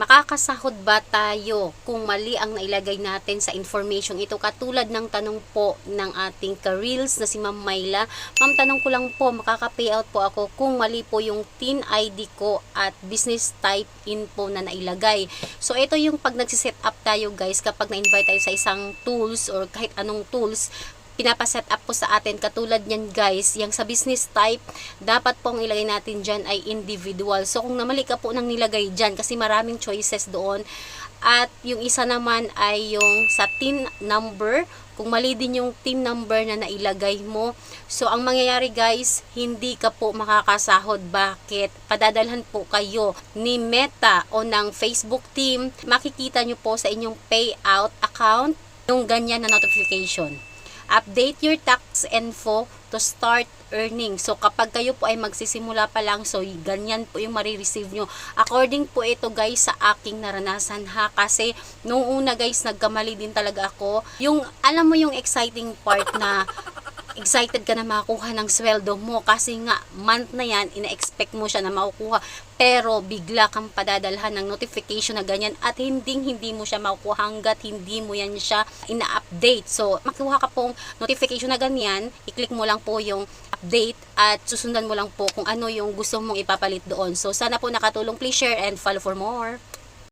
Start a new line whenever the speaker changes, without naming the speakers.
makakasahod ba tayo kung mali ang nailagay natin sa information ito? Katulad ng tanong po ng ating ka-reels na si Ma'am Myla. Ma'am, tanong ko lang po, makaka-payout po ako kung mali po yung TIN ID ko at business type info na nailagay. So, ito yung pag nagsiset up tayo guys, kapag na-invite tayo sa isang tools or kahit anong tools, pinapaset up po sa atin. Katulad niyan guys, yung sa business type, dapat pong ilagay natin dyan ay individual. So kung namali ka po nang nilagay dyan, kasi maraming choices doon. At yung isa naman ay yung sa TIN number, kung mali din yung TIN number na nailagay mo. So ang mangyayari guys, hindi ka po makakasahod. Bakit? Padadalhan po kayo ni Meta o ng Facebook team. Makikita nyo po sa inyong payout account yung ganyan na notification update your tax info to start earning. So, kapag kayo po ay magsisimula pa lang, so, ganyan po yung marireceive nyo. According po ito, guys, sa aking naranasan, ha? Kasi, nung una, guys, nagkamali din talaga ako. Yung, alam mo yung exciting part na excited ka na makuha ng sweldo mo kasi nga month na yan ina-expect mo siya na makukuha. Pero bigla kang padadalhan ng notification na ganyan at hindi hindi mo siya makukuha hanggat hindi mo yan siya ina-update. So makuha ka pong notification na ganyan i-click mo lang po yung update at susundan mo lang po kung ano yung gusto mong ipapalit doon. So sana po nakatulong. Please share and follow for more